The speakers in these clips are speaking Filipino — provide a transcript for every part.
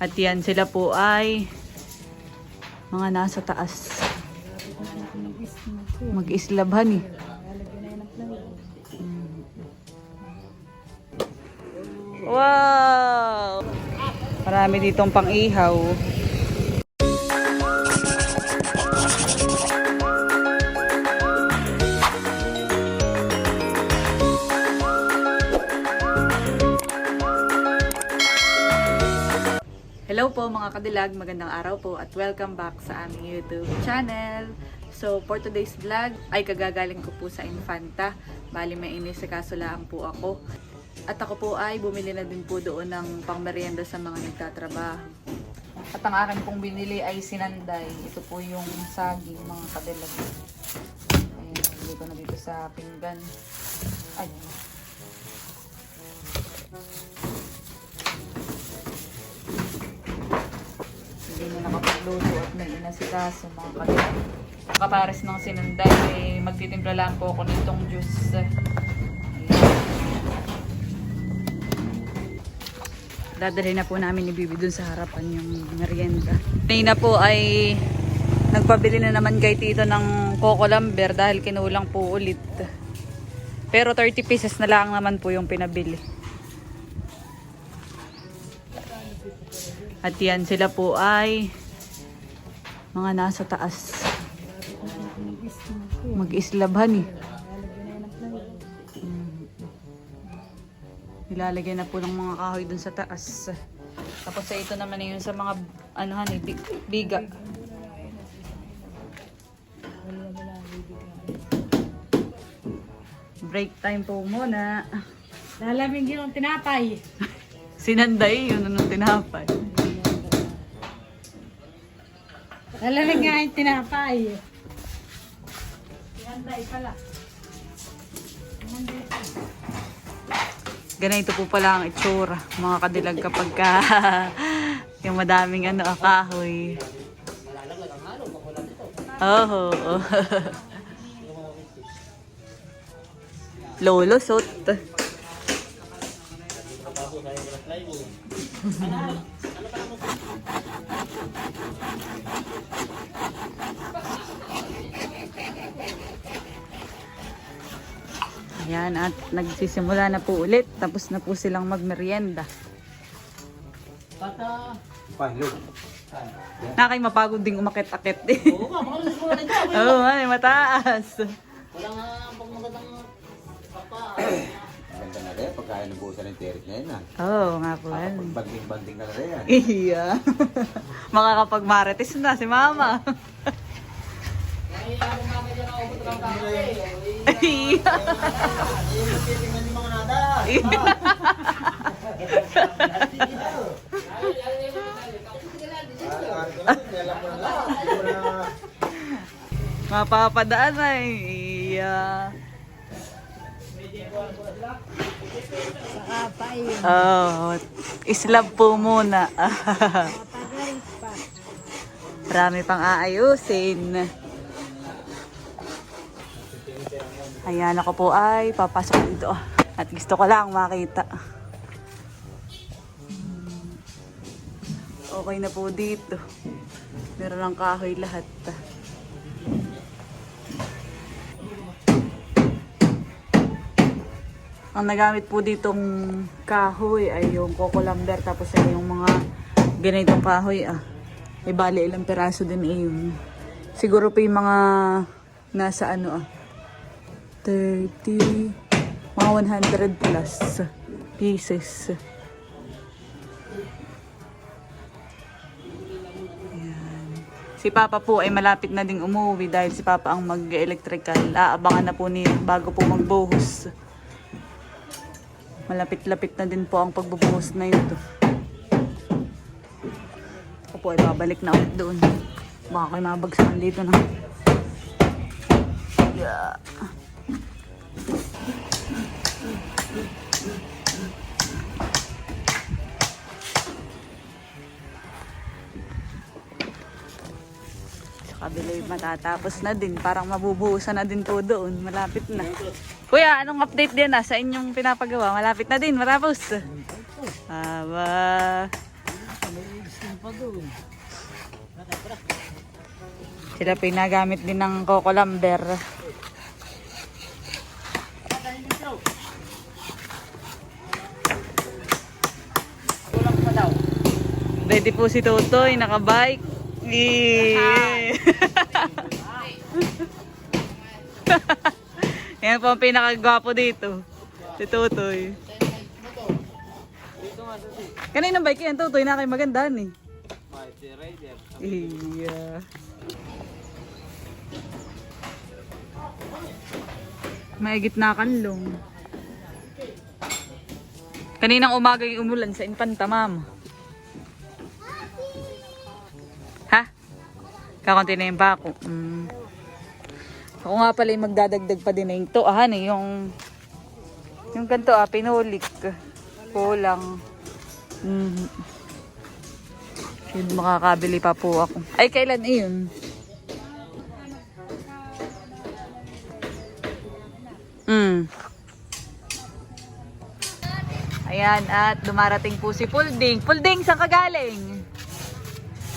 At yan sila po ay mga nasa taas. Mag-islabhan eh. Wow! Marami ditong pang-ihaw. Hello po mga kadilag, magandang araw po at welcome back sa aming YouTube channel. So for today's vlog ay kagagaling ko po sa Infanta. Bali may inisikaso lang po ako. At ako po ay bumili na din po doon ng pangmerienda sa mga nagtatrabaho. At ang akin pong binili ay sinanday. Ito po yung saging mga kadilag. Ayan, nilagay ko na dito sa pinggan. Ayun. Nakapagluto at may inasikaso mga kadilag. Kapares ng sinanday, eh, magtitimpla lang po ako nitong juice. Ayan. Na po namin ni Bibi dun sa harapan yung merienda. Kanina po ay nagpabili na naman kay Tito ng Coco Lamber dahil kinulang po ulit. Pero 30 pieces na lang naman po yung pinabili. At yan sila po ay mga nasa taas. Mag-islabhan eh. Nilalagay na po ng mga kahoy dun sa taas. Tapos sa ito naman yun sa mga ano han eh, big- biga. Break time po muna. Lalamig yung tinapay. Sinanday yun nung tinapay. Lalamig nga yung tinapay. Tinapay pala. Ganito po pala ang itsura, mga kadilag kapag ka yung madaming ano, akahoy. Oh, oh. Lolo sot. Ayan, at nagsisimula na po ulit. Tapos na po silang magmerienda. Palo. Nakay mapagod ding umakit-akit din. Oo nga, mga alas mo na dyan. Oo, ay, mataas. Wala nga pag magandang papa. Maganda na rin, pagkain ng busa ng terit na yun ah. Oo, nga po. yan. Banding-banding na rin yan. Iya. Makakapag-marites na si mama. Iya. Tingnan yung mga nada. Mapapadaan ay. Iya. Kapay. Oh, islab po muna. Marami pang aayusin. Ayan ako po ay papasok dito. At gusto ko lang makita. Okay na po dito. Meron ng kahoy lahat. Ang nagamit po ditong kahoy ay yung coco lumber tapos ay yung mga ganitong kahoy ah. May bali ilang peraso din eh siguro pa yung mga nasa ano ah 30 mga 100 plus pieces. Ayan. Si Papa po ay malapit na ding umuwi dahil si Papa ang mag-electrical. Aabangan na po ni bago po magbuhos. Malapit-lapit na din po ang pagbubuhos na ito. Ako po ay babalik na ulit doon. Baka kayo mabagsakan dito na. Yeah. Delay matatapos na din. Parang mabubuhusan na din po doon. Malapit na. Kuya, anong update din ah? Sa inyong pinapagawa? Malapit na din. Matapos. Aba. Sila pinagamit din ng Coco Lumber. Ready po si Totoy, nakabike. Yan po ang pinakagwapo dito. Si Totoy. Kanina bike yan, Totoy, na kayo magandaan eh. Iya. May gitna kanlong. Kaninang umaga yung umulan sa Infanta, ma'am. Kakunti na yung bako. Mm. Ako nga pala yung magdadagdag pa din na yung to. Ah, hani, yung... Yung ganito ah, pinulik. Kulang. Mhm. Yun, makakabili pa po ako. Ay, kailan iyon? Mm. Ayan, at dumarating po si Pulding. Pulding, saan ka galing?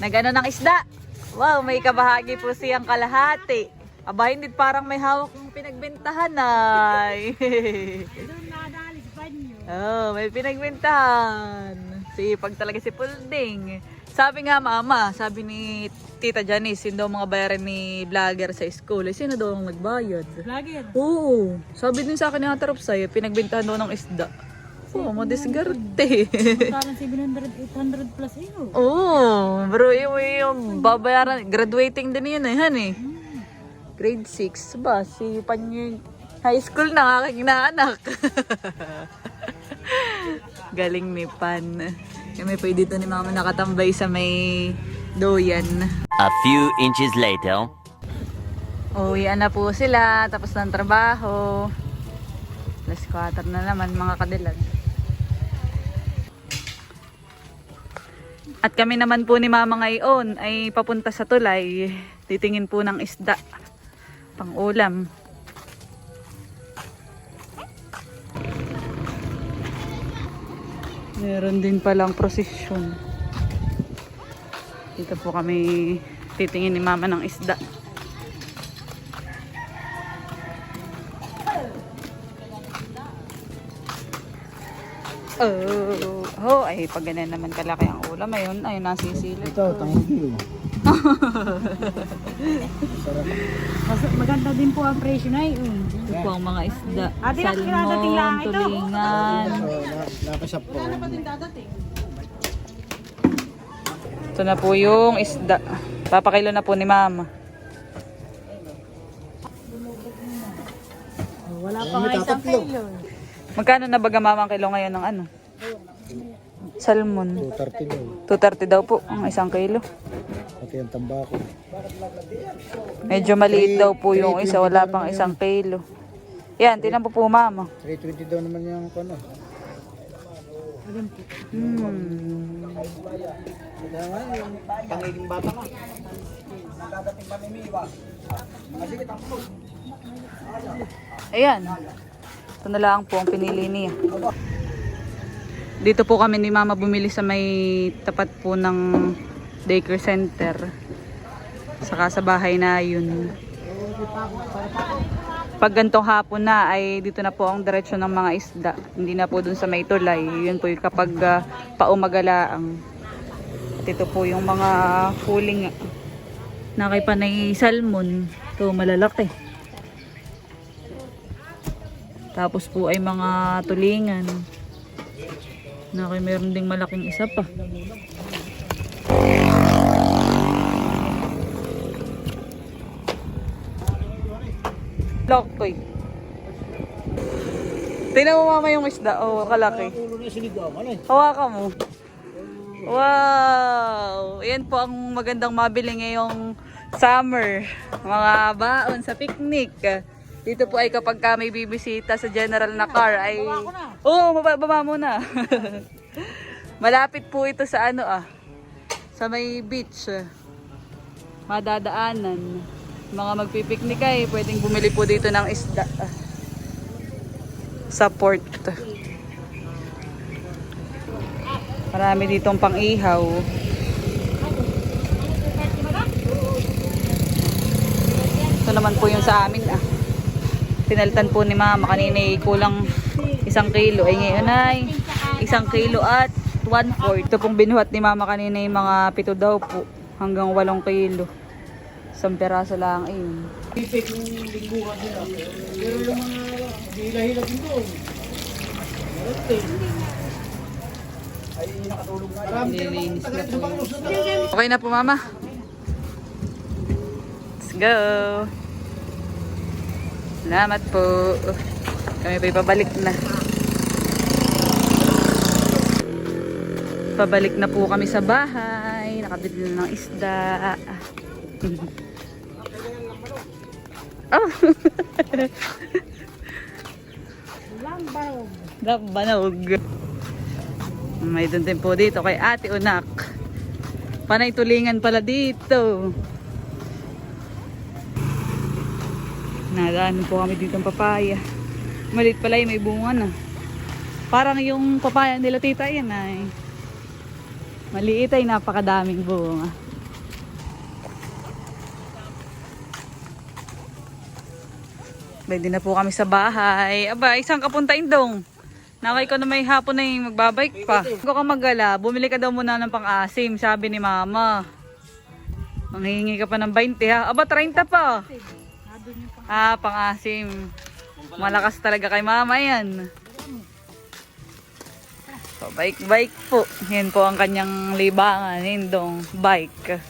Nagano ng isda. Wow, may kabahagi po siyang kalahati. Aba, hindi parang may hawak ng pinagbentahan ay. Doon nadali sa banyo. oh, may pinagbentahan. Sipag talaga si Pulding. Sabi nga mama, sabi ni Tita Janice, yun daw mga bayaran ni vlogger sa school. Eh, sino daw ang nagbayad? Vlogger. Oo. Sabi din sa akin ni Hatarap sa'yo, pinagbentahan daw ng isda. Oh. Parang 700, 800 plus yun. Oo, bro, yung, yung babayaran, graduating din yun eh, han eh. Grade 6 ba? Si Panyo, high school na aking naanak. Galing ni Pan. Kami pa dito ni mama nakatambay sa may doyan. A few inches later. Uwian na po sila, tapos ng trabaho. Alas 4 na naman mga kadilag. At kami naman po ni Mama ngayon ay papunta sa tulay. Titingin po ng isda. Pang ulam. Meron din palang prosesyon. Dito po kami titingin ni Mama ng isda. Oh, oh, ay pag naman kalaki ang ulam, ayun, ayun nasisilip. Ito, tanggi mo. Mas, maganda din po ang presyo na yun. Ito po ang mga isda. Ate, nakakadating lang Salmon, ito. tulingan. po. Ito na po yung isda. Papakilo na po ni Mama. Wala pa nga isang kilo. Magkano na baga Mama ang kilo ngayon ng ano? Salmon. 230 230 daw. daw po ang isang kilo. Pati ang tambako. Medyo maliit daw po yung isa. Wala pang isang kilo. Yan, tinan po po Mama. 320 daw naman yung ano. Hmm. Pangiging bata ka. Ayan. Ito na lang po ang pinili niya. Dito po kami ni Mama bumili sa may tapat po ng daycare center. Saka sa bahay na yun. Pag gantong hapon na ay dito na po ang diretsyo ng mga isda. Hindi na po dun sa may tulay. Yun po yung kapag uh, paumagalaang. At ito po yung mga huling na kay panay salmon. Ito malalaki. Tapos po ay mga tulingan. Na kay meron ding malaking isa pa. Lokoy. Tingnan mo mama yung isda. Oh, kalaki. Eh? Hawakan mo. Wow! Yan po ang magandang mabili ngayong summer. Mga baon sa picnic. Dito po ay kapag ka may bibisita sa general na car ay... Oo, oh, mababa mo na. Malapit po ito sa ano ah. Sa may beach. Madadaanan. Mga magpipiknik ay pwedeng bumili po dito ng isda. Sa port. Marami ditong pang-ihaw. naman po yung sa amin ah. Pinalitan po ni mama kanina eh, kulang isang kilo. Ay ngayon ay isang kilo at one fourth. Ito pong binuhat ni mama kanina yung mga pito daw po. Hanggang walong kilo. Isang peraso lang ayun. Pipik yung lingguhan nila. Pero yung mga hila-hila din doon. Ay, nakatulog na Okay na po mama. Let's go. Salamat po. Kami pa pabalik na. Pabalik na po kami sa bahay. Nakabili na ng isda. oh. Lang barog. Labanog. May doon din po dito kay Ate Unak. Panay tulingan pala dito. Nadaan po kami dito ng papaya. Malit pala yung may bunga na. Parang yung papaya nila tita yan ay. Maliit ay napakadaming bunga. Pwede na po kami sa bahay. Aba, isang kapuntain dong. Nakay ko na may hapon na yung magbabike pa. Huwag ka magala, bumili ka daw muna ng pang-asim, sabi ni mama. Manghihingi ka pa ng 20 ha. Aba, 30 pa. Ah, pang-asim. Malakas talaga kay mama yan. So, bike-bike po. Yan po ang kanyang libangan, hindong bike.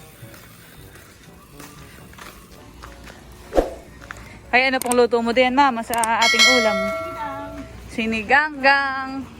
Ay, ano pong luto mo din, mama, sa ating ulam? Siniganggang.